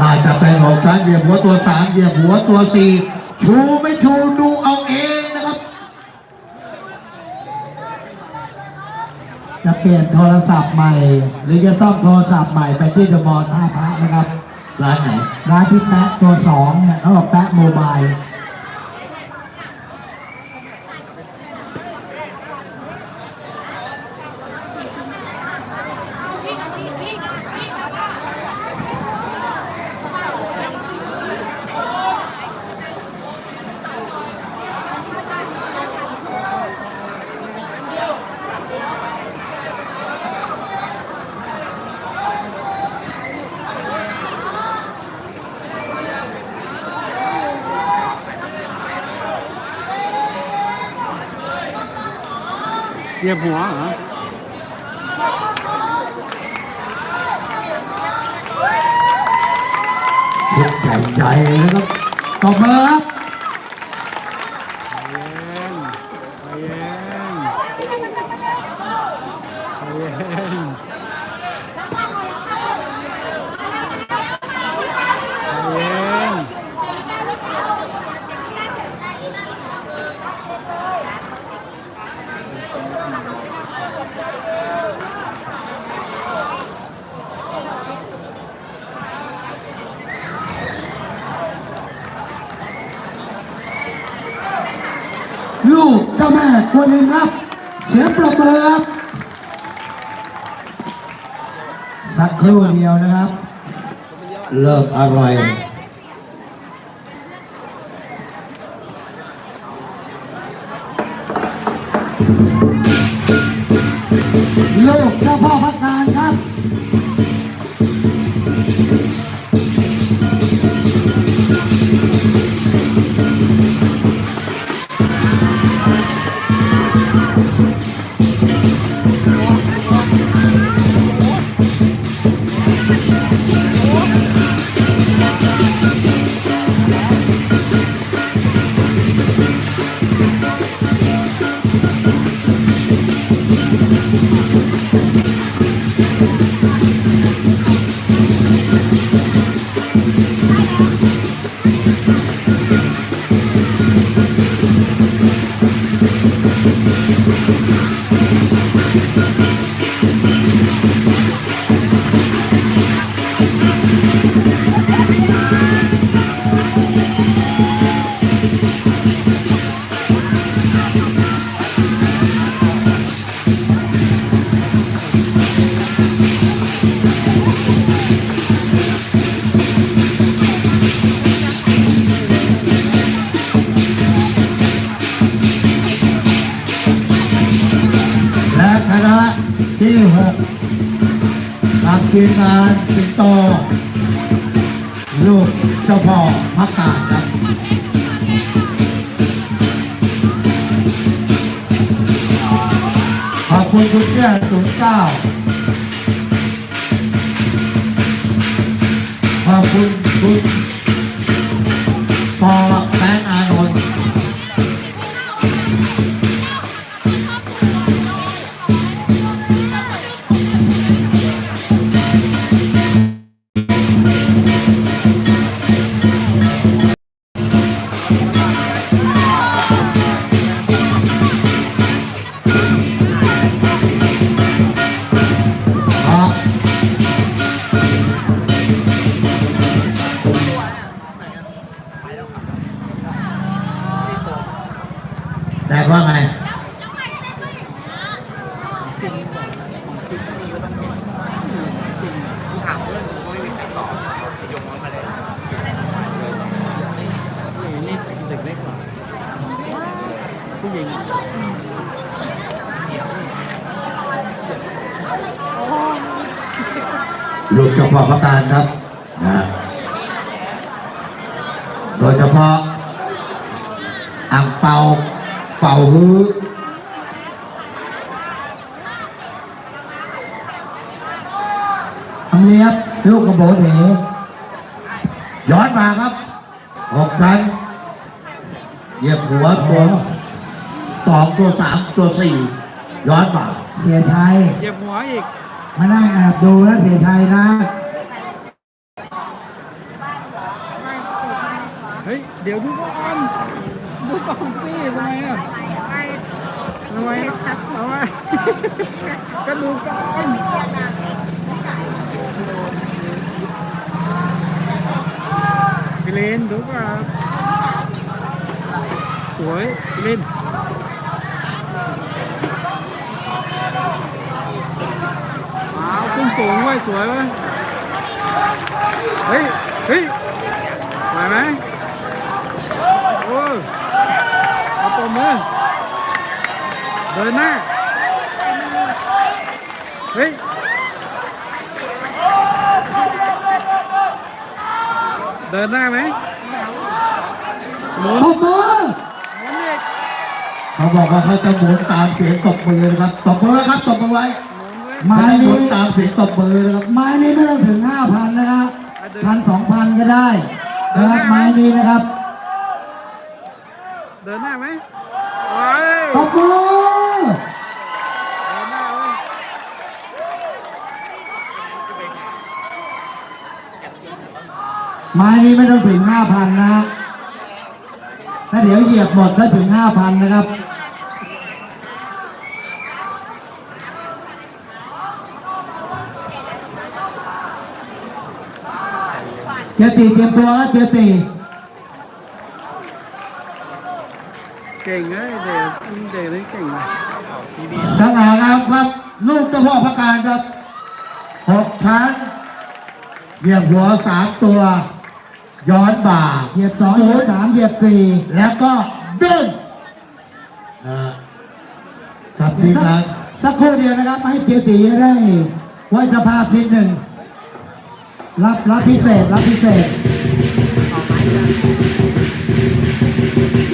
น่าจะเป็นของช้างเหยียบหัวตัวสามเหยียบหัวตัวสี่ชูไม่ชูดูเอาเองนะครับ จะเปลี่ยนโทรศัพท์ใหม่ หรือจะซ่อมโทรศัพท์ใหม่ไปที่เดอะมอลล์ท่าพระนะครับ ร้านไหน ร้านพี่แป๊ะตัวสองเนี่ยเขาบอกแป๊ะโมบาย ยียบหัวเหรอชุดใหญ่ๆนะครับตบมือครับ ใจเย็นใจเย็นใจเย็นใจเย็น ลูก เจ้าแม่คนหนึ่งครับ เสียงปรบมือครับสักครู่เดียวนะครับ เลิกอร่อย Thank you. ทีมงานสิงโตลูกเจ้าพ่อพักกาดครับขอบคุณคุณแก้ศูนย์เก้าขอบคุณคุณปอแบงค์อ เนียบลูกกระโบเด๋ย้อนมาครับหกชั้นเหยียบหัวตัวสองตัวสามตัวสี่ย้อนมาเสียชัยเหยียบหัวอีก มานั่งแอบดูนะเสียชัยนะเดี๋ยวดูก่อนดูก่อนสิทำไมอะทำไมทำไมก็ดูก่อน พี่เลนดูก่อนสวยพี่เลนว้าวขึ้นสูงเว้ยสวยเว้ยเฮ้ย เฮ้ยไหวไหมโอ้ยเอาตัวมือ เดินหน้าเฮ้ยเดินหน้าไหมหมุนตบมือหมุนอีกเขาบอกว่าเขาจะหมุนตามเสียงตบมือนะครับตบมือครับตบมือไว้หมุนไว้ไม้เขาจะหมุนี้นตามเสียงตบมือนะครับไม้นี้ไม่ต้องถึงห้าพันนะครับพันสองพันก็ได้นะครับไม้นี้นะครับ เดินหน้าไหมไว้ตบมือ เดินหน้าเว้ย ไม้นี้ไม่ต้องถึงห้าพันนะถ้าเดี๋ยวเหยียบหมดถ้าถึงห้าพันนะครับ เจตีเตรียมตัวครับเจตี เก่งเลยเด็กเด็กนี่เก่งนะสง่างามครับ ลูกเจ้าพ่อพระการครับหกชั้นเหยียบหัวสามตัว ย้อนบ่าเหยียบสองเหยียบสามเหยียบสี่แล้วก็เดินอ่าครับทีมงานสักครู่เดียวนะครับ ให้เจตีได้ไว้สภาพนิดหนึ่งรับรับพิเศษรับพิเศษ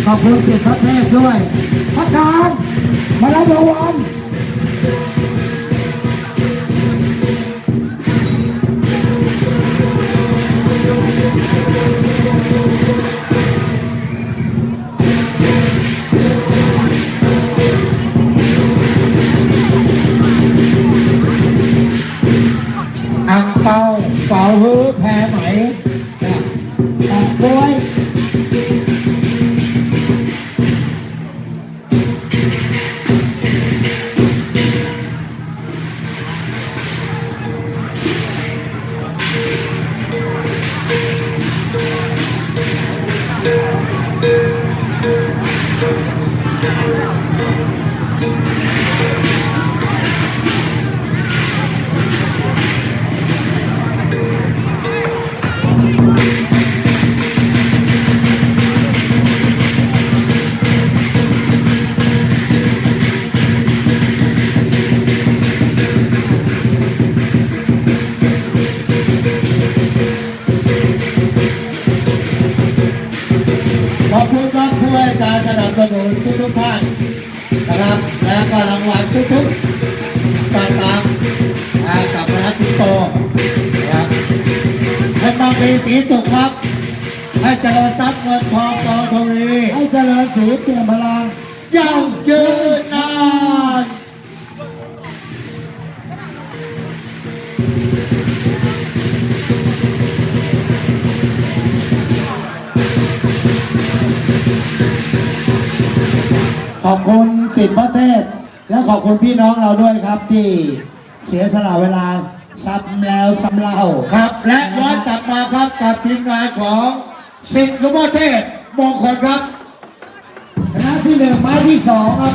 ขอบคุณเกียรติพระเทพด้วยพระการมารับรางวัล ปีสีสุขครับ ให้เจริญทรัพย์เงินทองกองทวีให้เจริญสีเปลี่ยนพลังยั่งยืนนานขอบคุณสิทธิ์พระเทพ และขอบคุณพี่น้องเราด้วยครับที่เสียสละเวลา ซ้ำแล้วซ้ำเล่าครับ และย้อนกลับมาครับกับทีมงานของสิงห์ลุโมเทศมงคลครับชนะที่หนึ่งไม้ที่สองครับ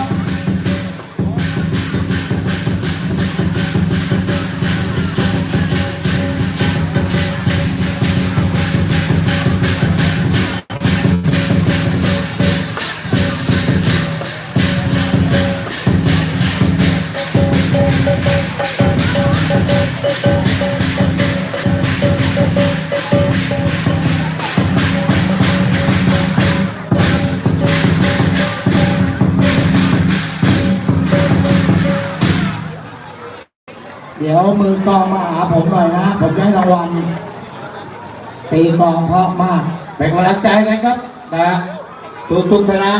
มือกลองมาหาผมหน่อยนะ ผมได้รางวัล ตีกลองเพราะมาก เป็นกำลังใจกันครับนะทุกทุกๆคณะ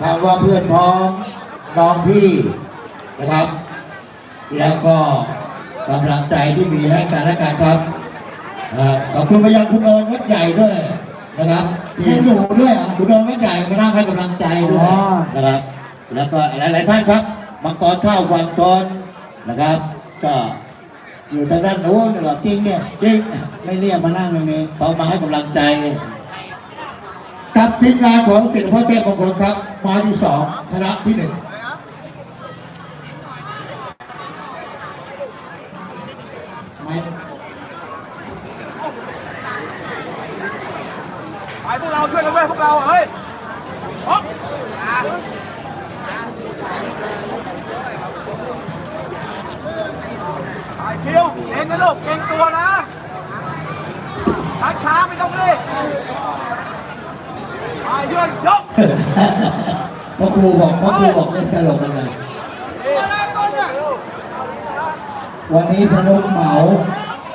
ถามว่าเพื่อนพ้องน้องพี่นะครับ แล้วก็กำลังใจที่มีให้กันและกันครับเอ่อขอบคุณไปยังคุณโอนวัดใหญ่ด้วยนะครับให้หนูด้วยเหรอคุณโดนแม่ใหญ่มานั่งให้กำลังใจด้วยอ๋อนะครับ แล้วก็หลายๆท่านครับมังกรเท่าวังทนนะครับ ก็อยู่ทางด้านโน้นนะครับจริงเนี่ยจริงไม่เรียกมานั่งตรงนี้เขามาให้กำลังใจกับทีมงานของสิลปพ่อเทพมงคลครับมาที่สองคณะที่หนึ่ง ไม่ ไปพวกเราช่วยกันด้วยพวกเราเฮ้ยอ๊อกไป คิวเองนะลูกเองตัวนะช้าช้าๆไม่ต้องรีบไปยืนยกพ่อครูบอกพ่อครูบอกเล่นตลกกันเลยวันนี้สนุกเหมา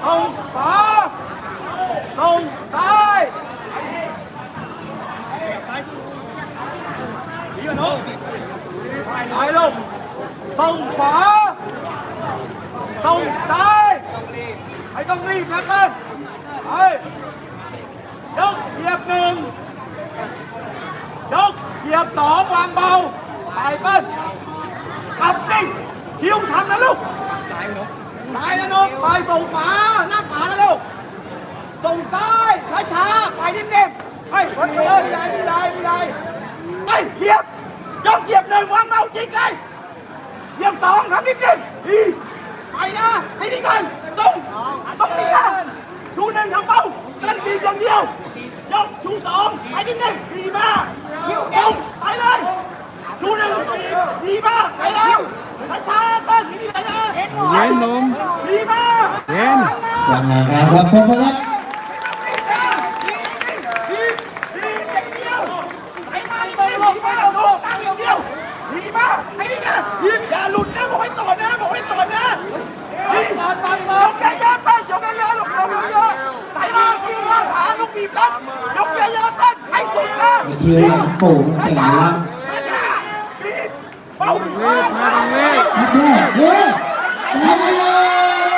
ตรงขวาตรงซ้ายดีกันนุ๊กไปลูกตรงขวา ตรงซ้ายไม่ต้องรีบนะกันไปยกเหยียบหนึ่งยกเหยียบสองวางเบาไปเปิ้ลปรับนิ่งคิ้วทำนะลูกตายแล้วนกไปส่งขวาหน้าขวาแล้วลูกส่งซ้ายช้าช้าๆไปนิ่มๆเฮ้ยไม่ได้ไม่ได้ไม่ได้ไม่ได้ไปเหยียบยกเหยียบหนึ่งวางเมาจริงเลยเหยียบสองทำนิ่มๆดี นะให้ดีกันตรงตรงนี้นะชูหนึ่งทำเป้าเล่นดีอย่างเดียวยกชูสองไปนิ่มๆดีมากตรงไปเลยชูหนึ่งดีดีมากไปแล้วช้าช้าๆเต้นไม่มีอะไรนะเย็นลมดีมากเย็นสง่างามครับพบครับดีดีอย่างเดียวไปมาดีมากดีมากลูกตั้งอย่างเดียวดีมากไอ้นี่ไงอย่าหลุดนะบอกให้ต่อนะบอกให้ต่อนะดียกเยอะๆเต้นยกเยอะๆลูกยกเยอะๆไต่มาคิวมาขาลูกบีบตั้งยกเยอะๆเต้นให้สุด นะไอ้คิวหลังปู่มันเก่งแล้วช้าๆดีเบาเวทมางเวทนิดเดียวเย้ทำไปเลย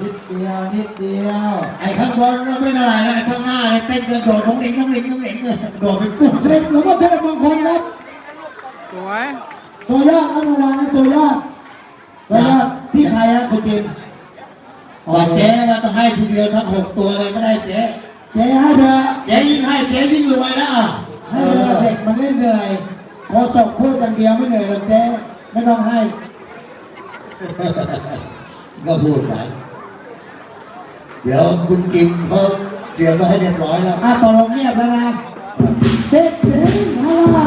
นิดเดียวนิดเดียวไอ้ข้างบนเราไม่อะไรนะไอ้ข้างหน้าเลยเต้นกระโดดน้องหลิงน้องหลิงน้องหลิงเลยโดดเป็นปุ๊บเสร็จหลวงพ่อเทพมงคลครับสวยตัวยอดครับเมื่อวานนี้ตัวยอดตัวยอดที่ไทยฮะคุณจิมบอกเจ๊ว่าต้องให้ทีเดียวทั้งหกตัวเลยไม่ได้เจ๊ เจ๊ให้เธอเจ๊ยิ่งให้เจ๊ยิ่งรวยแล้วอะให้เธอเด็กมันเล่นเหนื่อยโคศกพูดกันเดียวไม่เหนื่อยหรอกเจ๊ไม่ต้องให้ ก็พูดไปเดี๋ยวคุณกินเขาเตรียมไว้ให้เรียบร้อยแล้วอะตกลงเงียบแล้วนะเจ๊เจ๊มาว่า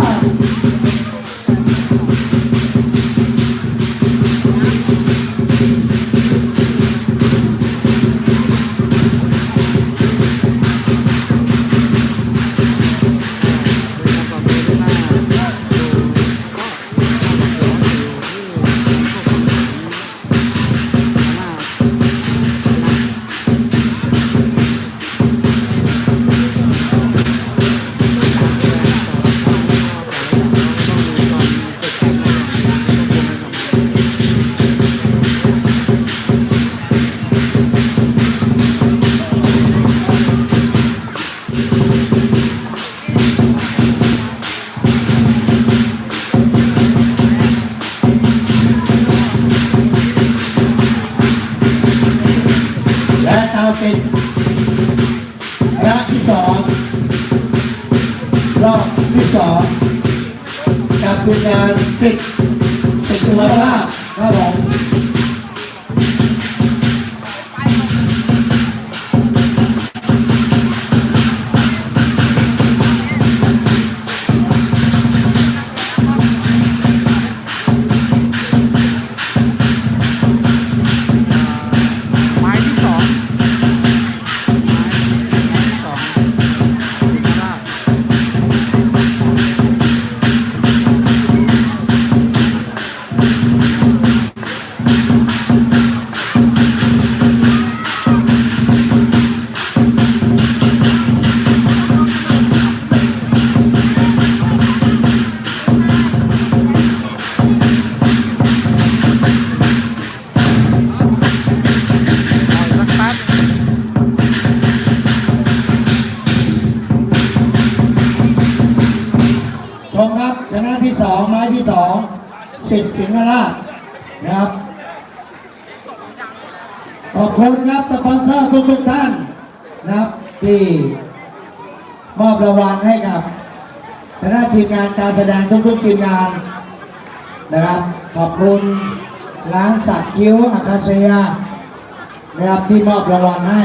ที่สองกับคุณงานสิทธิ์สิทธิ์วภาพ สิทธิ์สิงห์ราชนะครับขอบคุณครับสปอนเซอร์ทุกทุกท่านนะครับที่มอบรางวัลให้กับคณะทีมงานการแสดงทุกๆทีมงานนะครับขอบคุณร้านสักคิ้วอาคาเซียนะครับที่มอบรางวัลให้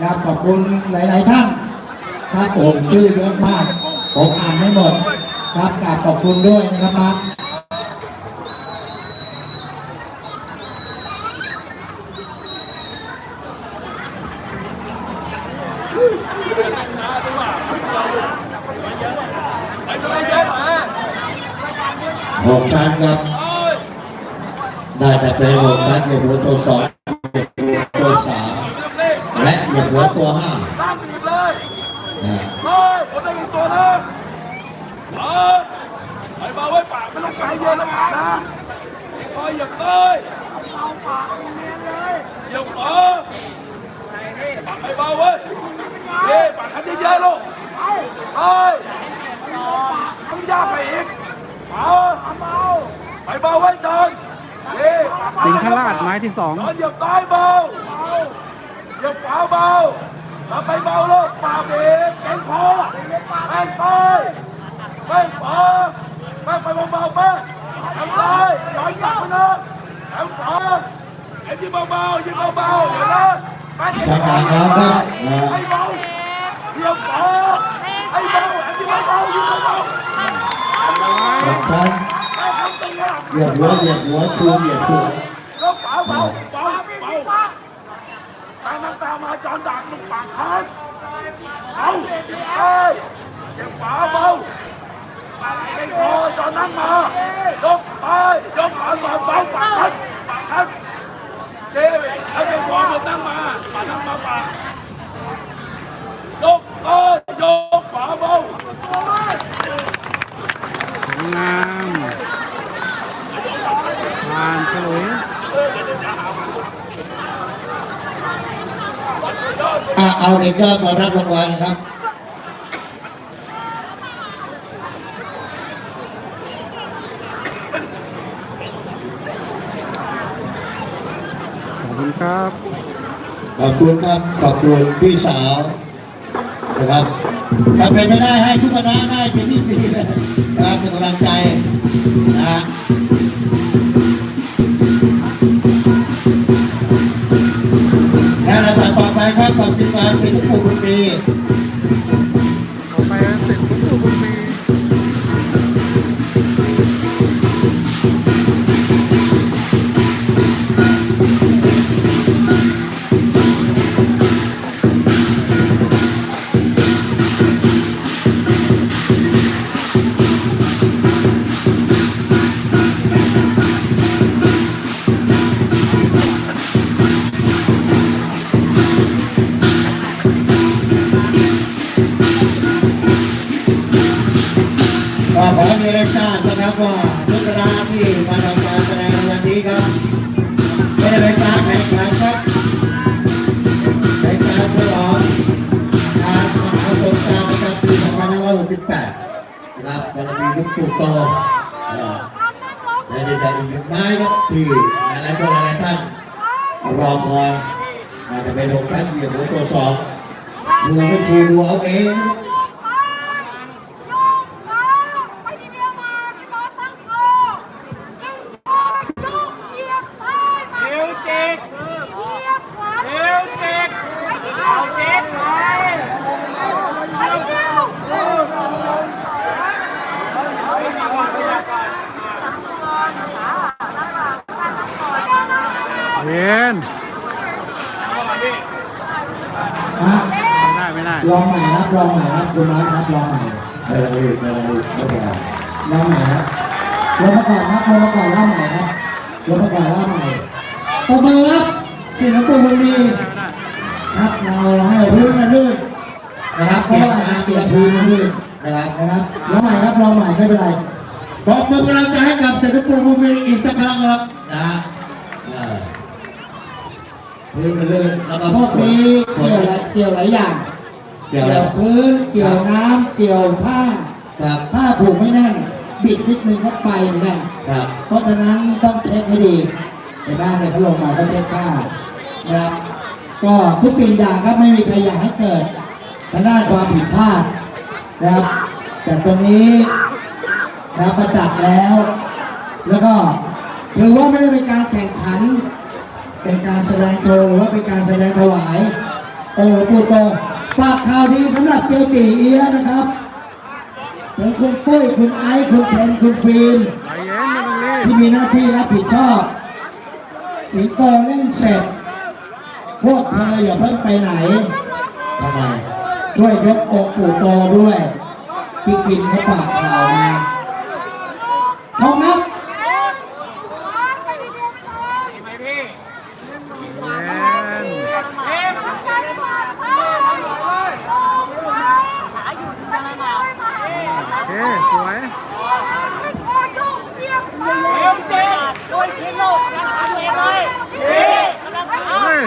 นะครับขอบคุณหลาย ๆ ท่านครับผมชื่อเยอะมากผมอ่านไม่หมดครับกราบขอบคุณด้วยนะครับมาร์คหกชั้นครับได้แต่เป็นหกชั้นเหยียบหัวตัวสองเหยียบหัวตัวสามและเหยียบหัวตัวห้าสางบีบเลยนะเฮ้ยผมได้อีกตัวนึงเออไอ้มาไว้ปากไม่ต้องไกลเย็นนะปากนะคอยอย่าเต้ยอย่าเออปากไอ้เบาเว้ยเฮ้ปากคันเยอะๆลูกเฮ้ยต้องยากไปอีก ไปเบาไว้จอนเฮ้ยปากสิงห์ราชไม้ที่สองจอนเหยียบซ้ายเบาเหยียบขวาเบาแล้วไปเบาลูกปากเบรกแกงคอแม่งตายแม่งปาแม่งไปเบาๆแม่งแม่งตายย้อนกลับมานะแม่งปาไอ้ยิงเบาๆยิงเบาๆเดี๋ยวนะแม่งชำนาญน้ำครับนะ ไอ้เบาเดี๋ยวปาไอ้เบาไอ้ยิงเบาๆยิงเบา หกชั้ นๆแม่งทำตีอะเหยียบหัวเหยียบหัวชูเหยียบหัวล้วเบาเบาเบาเบาแม่งนั่งตามมาจอนดักลูกปากคันเอาเอ้ยเก็บฝาเบาไอ้คอจอนนั่งมายกไปยกขาก่อนเบาปากคันปากคันเดวิดแล้วไอ้คอมันนั่งมาปากนั่งมาปากยกเอ้ยยกฝาเบา วยงามผ่านฉลุยอะเอาเด็กยอดมารับรางวัลครับขอบคุณครับ ขอบคุณครับ ขอบคุณพี่สาวนะครับ ถ้าเป็นไม่ได้ให้ทุกคณะได้เป็นที่ดีเลยนะครับเป็นกำลังใจนะฮะและระดับต่อไปครับขอบคุณมาสิงคโปร์บุรีิปแปดนะครับกรณีลูกปู่โตและในการอีกหนึ่งไม้ครับที่หลายๆคนหลายๆท่านรอคอยอาจจะเป็นหกชั้นเดียวหัวตัวสองดูไม่คือดูเอาเอง ไปทีเดียวมาพี่บอสตั้งโตจึงโตจุกเหยียบซ้ายมาเร็วเจ็กเหยียบขวาเร็วเจ็กไปทีเดียวเจ็กไปไปทีเดียว เย็นฮะไม่ได้ไม่ได้ลองใหม่ครับลองใหม่ครับคุณน้อยครับลองใหม่ไม่ต้องรีบไม่ต้องรีบไม่เป็นไรลองใหม่ครับลงมาก่อนครับลงมาก่อนเล่าใหม่ครับลงมาก่อนเล่าใหม่ตบมือครับสิงคโปร์บุรีไม่ได้ครับเราให้พื้นมันลื่นนะครับเปลี่ยนน้ำเปลี่ยนพื้นลื่นนะครับนะครับลองใหม่ครับลองใหม่ไม่เป็นไรบอกมือกำลังใจให้กับเศรษฐกิจภูมิอีกสักครั้งครับนะฮะเออ พื้นมันลื่นแล้วก็พวกนี้เกี่ยวหลายเกี่ยวหลายอย่าง เกี่เกี่ยยววแล้วพื้น เกี่ยวน้ำเกี่ยวผ้าครับผ้าผูกไม่แน่น บิดนิดนึงก็ไปเหมือนกันครับ เพราะฉะนั้นต้องเช็คให้ดีเห็นไหมเนี่ยเขาลงมาก็เช็คค่านะครับ ก็ทุกสิ่งอย่างครับไม่มีใครอยากให้เกิดทางด้านความผิดพลาดนะครับ แต่ตรงนี้นะครับประจักษ์แล้ว แล้วก็ถือว่าไม่ได้เป็นการแข่งขัน เป็นการแสดงโชว์หรือว่าเป็นการแสดงถวาย โอ้โหพูดตฝากข่าวดีสำหรับเกียวตีเอียนะครับถึงคุณปุ้ยคุณไอซ์คุณเทนคุณฟิล์มที่มีหน้าที่รับผิดชอบสิงโตเล่นเสร็จ พวกเธออย่าเพิ่งไปไหนทำไมช่วยยกอกปู่โตด้วยพี่กินเขาฝากข่าวมาชมครับ ไปทีเดียวไม่ต้อง เย็น เอ็มทำการก่อนค่ะขาอยู่ที่นั่นน่ะ โอเคสวย โอ้ยุ่งเยี่ยมเลย เดี๋ยวเจ๊ โดนคิดโลกกันทำเองเลยกำลัง เฮ้ย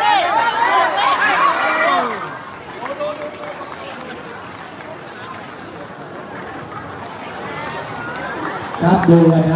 เล่น ครับ ดูเลยครับ